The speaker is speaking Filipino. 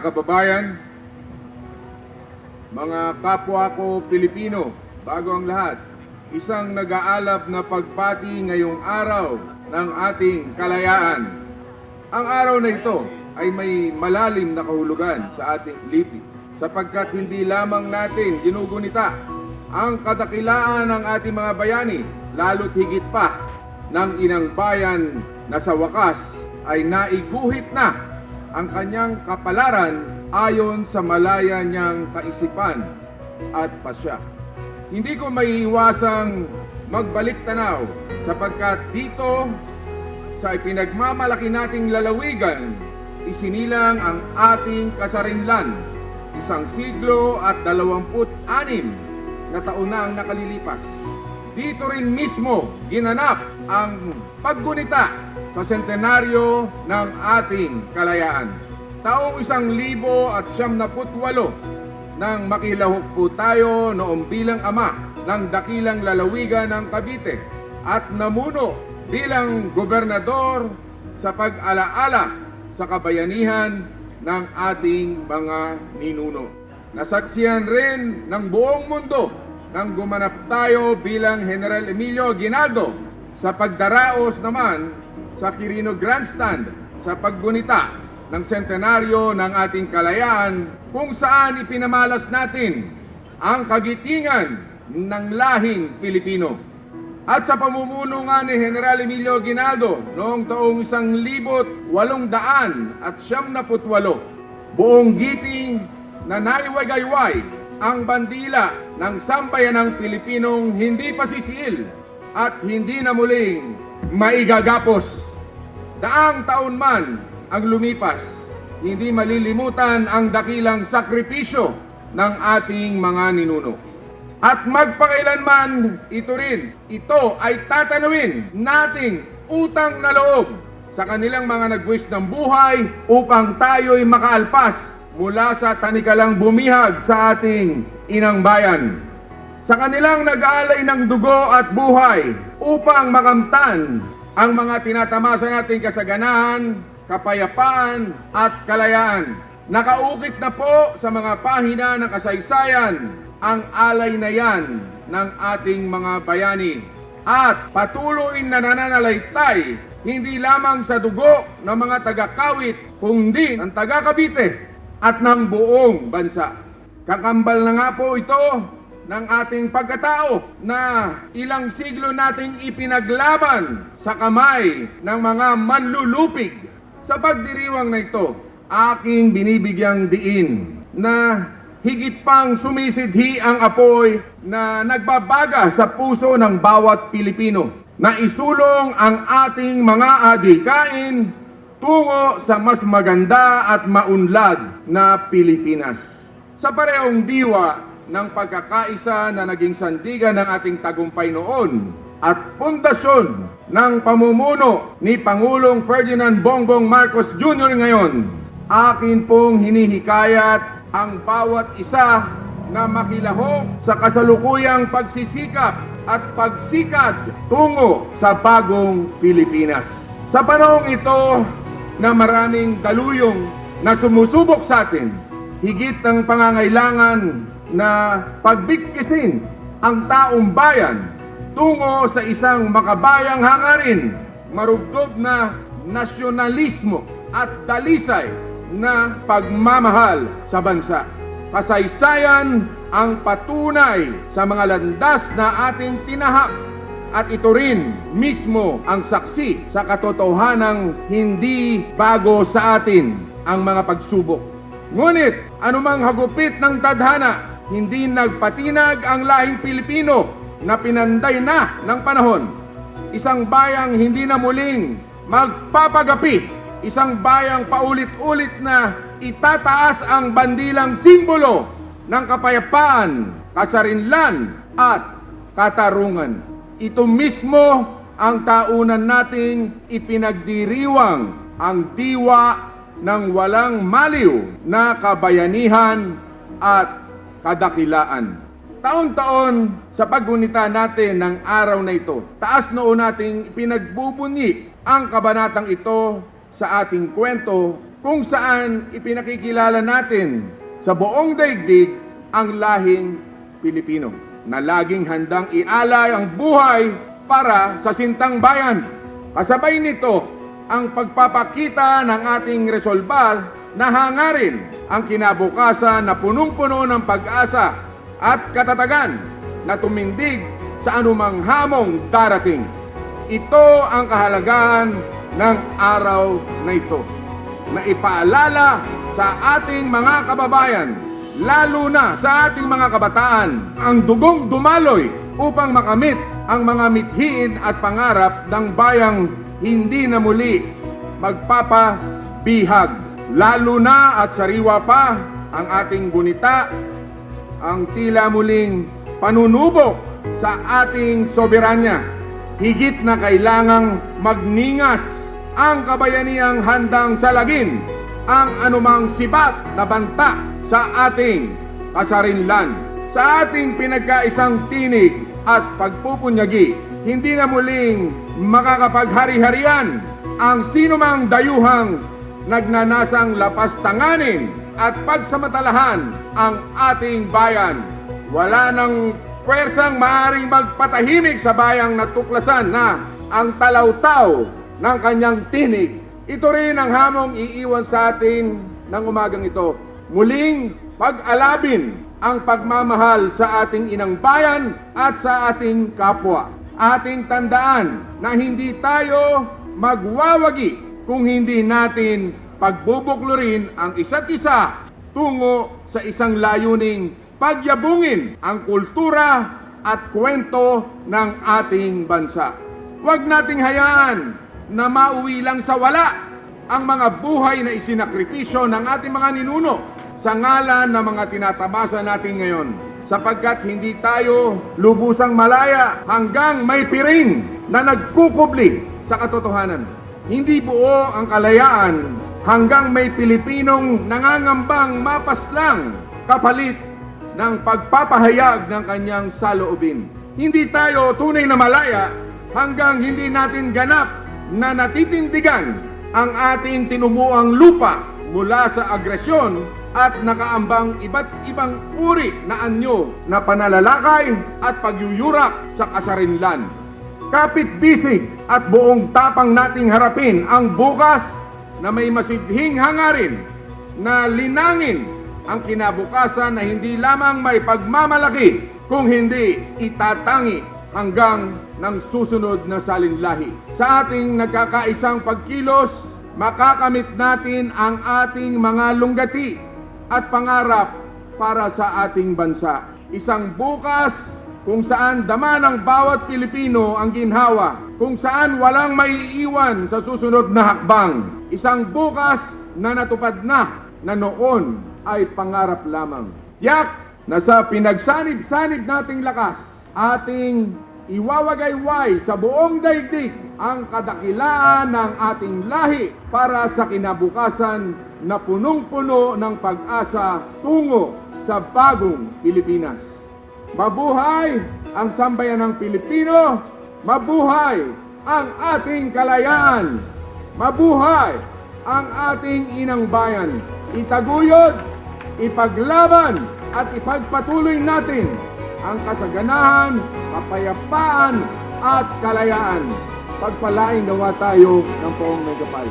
Mga kababayan, mga kapwa ko Pilipino, bago ang lahat, isang nag-aalab na pagpati ngayong araw ng ating kalayaan. Ang araw na ito ay may malalim na kahulugan sa ating lipi sapagkat hindi lamang natin ginugunita ang kadakilaan ng ating mga bayani, lalo't higit pa ng inang bayan na sa wakas ay naiguhit na ang kanyang kapalaran ayon sa malaya niyang kaisipan at pasya. Hindi ko maiiwasang magbalik tanaw sapagkat dito sa ipinagmamalaki nating lalawigan, isinilang ang ating kasarinlan. Isang siglo at dalawamput anim na taon na ang nakalilipas. Dito rin mismo ginanap ang paggunita sa sentenaryo ng ating kalayaan. Taong isang libo at siyam na putwalo nang makilahok po tayo noong bilang ama ng dakilang lalawigan ng Cavite at namuno bilang gobernador sa pag-alaala sa kabayanihan ng ating mga ninuno. Nasaksiyan rin ng buong mundo nang gumanap tayo bilang General Emilio Aguinaldo sa pagdaraos naman sa Quirino Grandstand sa paggunita ng sentenaryo ng ating kalayaan kung saan ipinamalas natin ang kagitingan ng lahing Pilipino. At sa pamumuno nga ni General Emilio Aguinaldo noong taong isang libot walong daan at siyam na putwalo, buong giting na naiwagayway ang bandila ng sambayanang Pilipinong hindi pasisiil at hindi na muling maigagapos. Daang taon man ang lumipas, hindi malilimutan ang dakilang sakripisyo ng ating mga ninuno. At magpakailanman ito rin, ito ay tatanawin nating utang na loob sa kanilang mga nagwis ng buhay upang tayo'y makaalpas mula sa tanikalang bumihag sa ating inang bayan. Sa kanilang nag-aalay ng dugo at buhay upang makamtan ang mga tinatamasa nating kasaganahan, kapayapaan at kalayaan. Nakaukit na po sa mga pahina ng kasaysayan ang alay na yan ng ating mga bayani. At patuloy na nananalaytay hindi lamang sa dugo ng mga taga-kawit, kundi ng taga-Cavite at ng buong bansa. Kakambal na nga po ito ng ating pagkatao na ilang siglo nating ipinaglaban sa kamay ng mga manlulupig. Sa pagdiriwang na ito, aking binibigyang diin na higit pang sumisidhi ang apoy na nagbabaga sa puso ng bawat Pilipino na isulong ang ating mga adikain tungo sa mas maganda at maunlad na Pilipinas. Sa parehong diwa ng pagkakaisa na naging sandigan ng ating tagumpay noon at pundasyon ng pamumuno ni Pangulong Ferdinand Bongbong Marcos Jr. ngayon, akin pong hinihikayat ang bawat isa na makilahok sa kasalukuyang pagsisikap at pagsikad tungo sa bagong Pilipinas. Sa panahong ito na maraming daluyong na sumusubok sa atin, higit ng pangangailangan na pagbigkisin ang taong bayan tungo sa isang makabayang hangarin, marugdob na nasyonalismo at dalisay na pagmamahal sa bansa. Kasaysayan ang patunay sa mga landas na ating tinahak at ito rin mismo ang saksi sa katotohanang hindi bago sa atin ang mga pagsubok. Ngunit anumang hagupit ng tadhana, hindi nagpatinag ang lahing Pilipino na pinanday na ng panahon. Isang bayang hindi na muling magpapagapi, isang bayang paulit-ulit na itataas ang bandilang simbolo ng kapayapaan, kasarinlan at katarungan. Ito mismo ang taunan nating ipinagdiriwang ang diwa ng walang maliw na kabayanihan at kadakilaan. Taon-taon sa paggunita natin ng araw na ito, taas noon nating pinagbubunyi ang kabanatang ito sa ating kwento kung saan ipinakikilala natin sa buong daigdig ang lahing Pilipino na laging handang ialay ang buhay para sa sintang bayan. Kasabay nito ang pagpapakita ng ating resolbal na hangarin ang kinabukasan na punong-puno ng pag-asa at katatagan na tumindig sa anumang hamong darating. Ito ang kahalagahan ng araw na ito na ipaalala sa ating mga kababayan, lalo na sa ating mga kabataan, ang dugong dumaloy upang makamit ang mga mithiin at pangarap ng bayang hindi na muli magpapabihag. Lalo na at sariwa pa ang ating gunita, ang tila muling panunubok sa ating soberanya. Higit na kailangang magningas ang kabayaniyang handang salagin ang anumang sibat na banta sa ating kasarinlan. Sa ating pinagkaisang tinig at pagpupunyagi, hindi na muling makakapaghari-harian ang sinumang dayuhang nagnanasang lapastanganin at pagsamatalahan ang ating bayan. Wala nang pwersang maaring magpatahimik sa bayang natuklasan na ang talawtaw ng kanyang tinig. Ito rin ang hamong iiwan sa atin ng umagang ito. Muling pag-alabin ang pagmamahal sa ating inang bayan at sa ating kapwa. Ating tandaan na hindi tayo magwawagi kung hindi natin pagbubuklurin ang isa't isa tungo sa isang layuning pagyabungin ang kultura at kwento ng ating bansa. Huwag nating hayaan na mauwi lang sa wala ang mga buhay na isinakripisyo ng ating mga ninuno sa ngalan ng mga tinatabasa natin ngayon sapagkat hindi tayo lubusang malaya hanggang may piring na nagkukubli sa katotohanan. Hindi buo ang kalayaan hanggang may Pilipinong nangangambang mapaslang kapalit ng pagpapahayag ng kanyang saloobin. Hindi tayo tunay na malaya hanggang hindi natin ganap na natitindigan ang ating tinumuang lupa mula sa agresyon at nakaambang iba't ibang uri na anyo na panalalakay at pagyuyurak sa kasarinlan. Kapit-bisig at buong tapang nating harapin ang bukas na may masidhing hangarin na linangin ang kinabukasan na hindi lamang may pagmamalaki kung hindi itatangi hanggang ng susunod na salinlahi. Sa ating nagkakaisang pagkilos, makakamit natin ang ating mga lunggati at pangarap para sa ating bansa. Isang bukas kung saan dama ng bawat Pilipino ang ginhawa, kung saan walang maiiwan sa susunod na hakbang. Isang bukas na natupad na na noon ay pangarap lamang. Tiyak na sa pinagsanib-sanib nating lakas, ating iwawagayway sa buong daigdig ang kadakilaan ng ating lahi para sa kinabukasan na punong-puno ng pag-asa tungo sa bagong Pilipinas. Mabuhay ang sambayan ng Pilipino, mabuhay ang ating kalayaan, mabuhay ang ating inang bayan. Itaguyod, ipaglaban at ipagpatuloy natin ang kasaganahan, kapayapaan at kalayaan. Pagpalain nawa tayo ng poong may kapal.